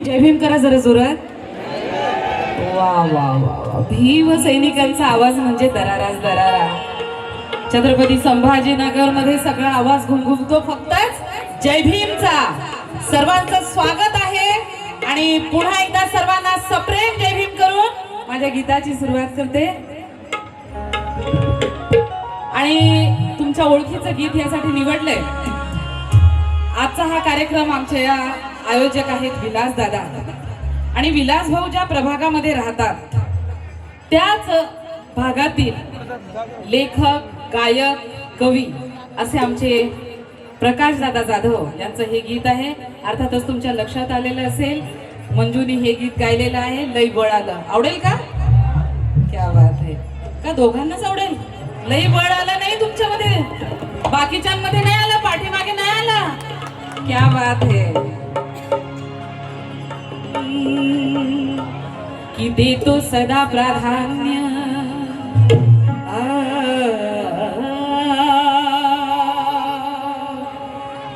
जय भीम करा जरा जोरात. वा वा वा भीम सैनिकांचा आवाज म्हणजे दरारास दरारा. छत्रपती संभाजीनगरमध्ये सगळा आवाज घुमघुमतो फक्तच जय भीमचा. सर्वांचं स्वागत आहे. आणि पुन्हा एकदा सर्वांना सप्रेम जय भीम करून माझ्या गीताची सुरुवात करते. आणि तुमच्या ओळखीचं गीत यासाठी निवडलंय. आजचा हा कार्यक्रम आमच्या या आयोजक आहेत विलास दादा. आणि विलास भाऊ ज्या प्रभागामध्ये राहतात त्याच भागातील लेखक गायक कवी असे आमचे प्रकाश दादा जाधव यांचं हे गीत आहे. अर्थातच तुमच्या लक्षात आलेलं असेल मंजूनी हे गीत गायलेलं आहे. लई बळ आलं. आवडेल का? क्या बात आहे. का दोघांनाच आवडेल? लई बळ आलं नाही तुमच्यामध्ये? बाकीच्यांमध्ये नाही आलं? पाठीमागे नाही आला? क्या बात है? कि देतो सदा प्राधान्य।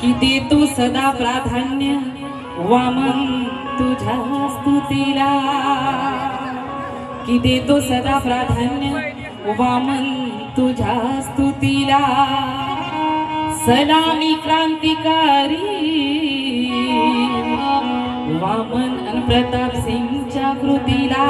कि देतो सदा प्राधान्य। वामन तुझ्या स्तुतीला कि देतो सदा प्राधान्य। वामन तुझा स्तुतीला सलामी क्रांतिकारी. वामन प्रताप सिंगच्या कृतीला.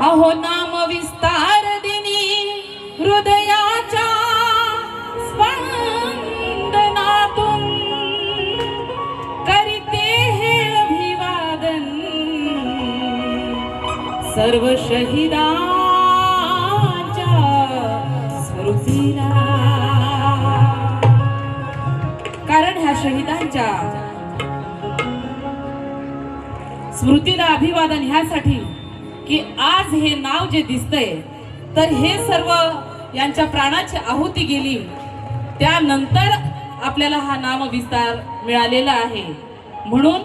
अहो नाम विस्तार दिनी हृदयाच्या स्पंदनातून करीते हे अभिवादन. सर्व शहीदा शहीदांच्या स्मृतीला अभिवादन ह्यासाठी की आज हे नाव जे दिसतंय तर हे सर्व यांच्या प्राणाची आहुती गेली. त्यानंतर आपल्याला हा नाम विस्तार मिळालेला आहे. म्हणून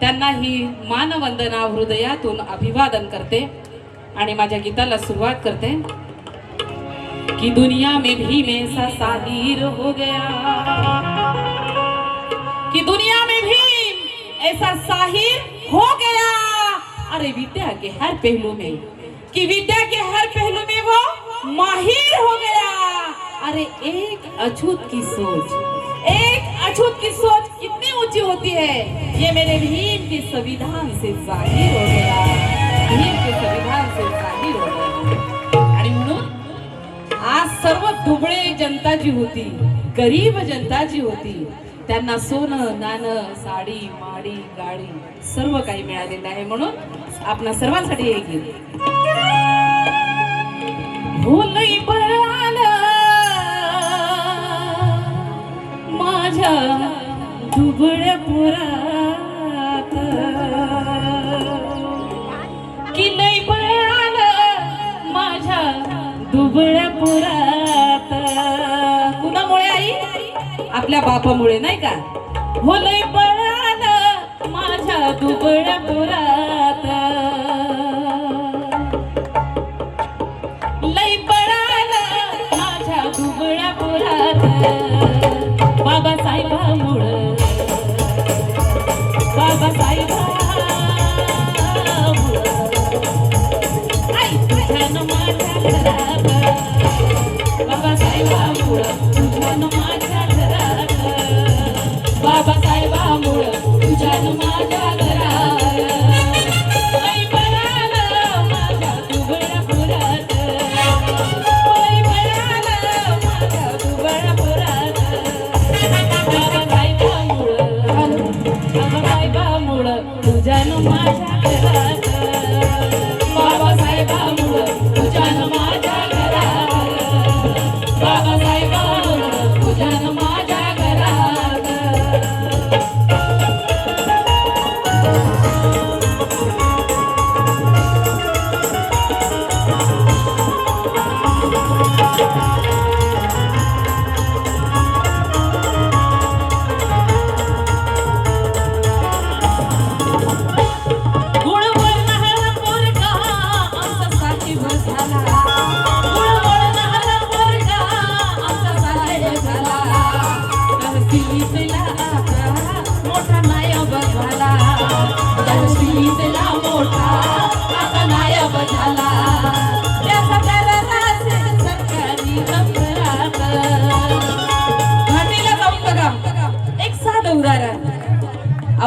त्यांना ही मानवंदना हृदयातून अभिवादन करते आणि माझ्या गीताला सुरुवात करते. की दुनिया में भी में सा हो गया. ऐसा साहिर हो गया। अरे विद्या के हर पहलू में, कि विद्या के हर पहलू में वो माहिर हो गया। अरे एक अछूत की सोच, एक अछूत की सोच कितनी ऊँची होती है। ये मेरे भीम के संविधान से ज़ाहिर हो गया। भीम के संविधान से ज़ाहिर हो गया। आज सर्व दुबळे जनता जी होती, गरीब जनता जी होती। त्यांना सोनं नाणं साडी माडी गाडी सर्व काही मिळालेलं आहे म्हणून आपणा सर्वांसाठी हे गीत भोलई पळाला माझ्या दुबळ्या पुरात. की नाही पळाला माझ्या दुबळ्या पुरात? आपल्या बापामुळे नाही का? हो लई पळालं माझ्या दुबळ्या पुरात लई पळाल माझ्या दुबळ्या पुरात बाबासाहेबामुळं. बाबासाहेबामुळं. आई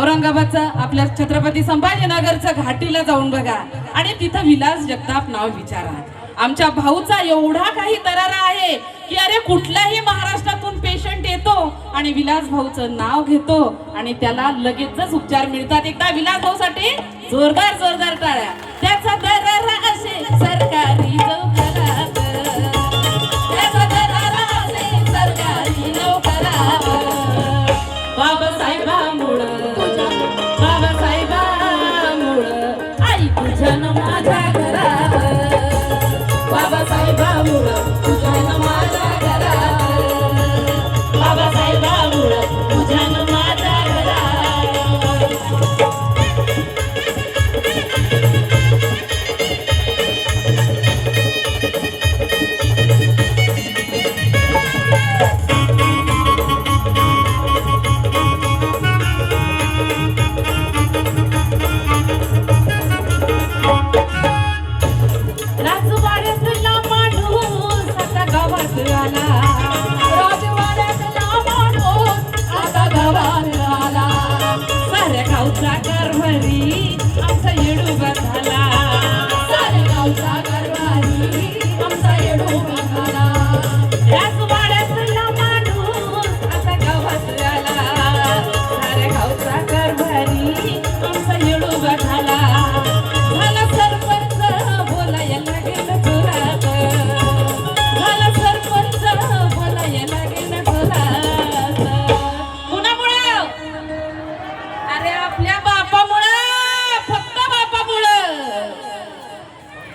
औरंगाबादचं आपल्या छत्रपती संभाजीनगरचं घाटीला जाऊन बघा. आणि तिथं विलास जगताप नाव विचारा. आमच्या भाऊचा एवढा काही तरारा आहे की अरे कुठल्याही महाराष्ट्रातून पेशंट येतो आणि विलास भाऊचं नाव घेतो आणि त्याला लगेचच उपचार मिळतात. एकदा विलास भाऊसाठी जोरदार जोरदार टाळ्या. त्याचा दरारा असे सरकारी आई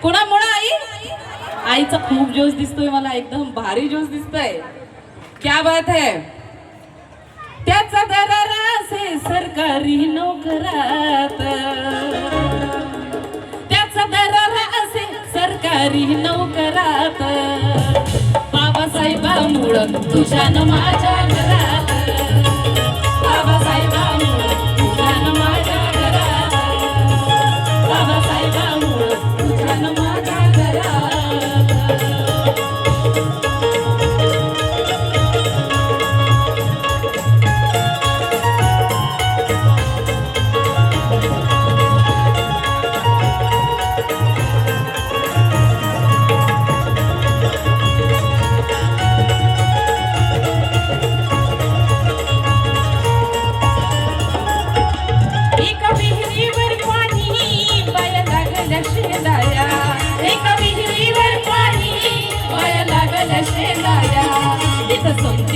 कोणामुळं आई? आईचा खूप जोश दिसतोय मला एकदम भारी जोश दिसतोय. क्या बात है? त्याचा दरारा असे सरकारी नोकरात. त्याचा दरारा असे सरकारी नोकरात. बाबासाहेबामुळं तुझ्यानं माझ्या घरात.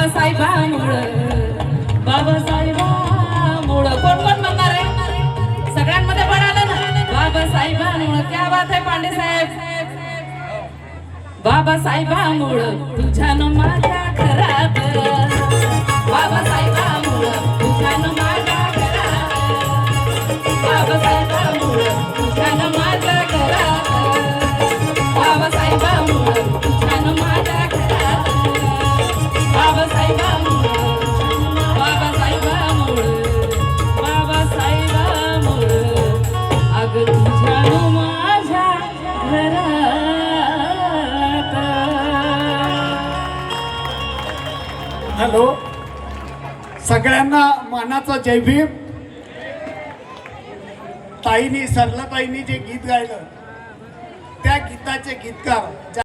बाबासाहेबामुळं बाबासाहेबामुळं. कोण कोण म्हणणार आहे? सगळ्यांमध्ये पडालं ना? बाबासाहेबांमुळं. क्या बात आहे पांडे साहेब? बाबासाहेबांमुळं. तुझ्यानं माझ्या घरात बाबासाहेबांमुळं सगळ्यांना मानाचा जय भीम. ताईनी सरला ताईनी जे गीत गायलं त्या गीताचे गीतकार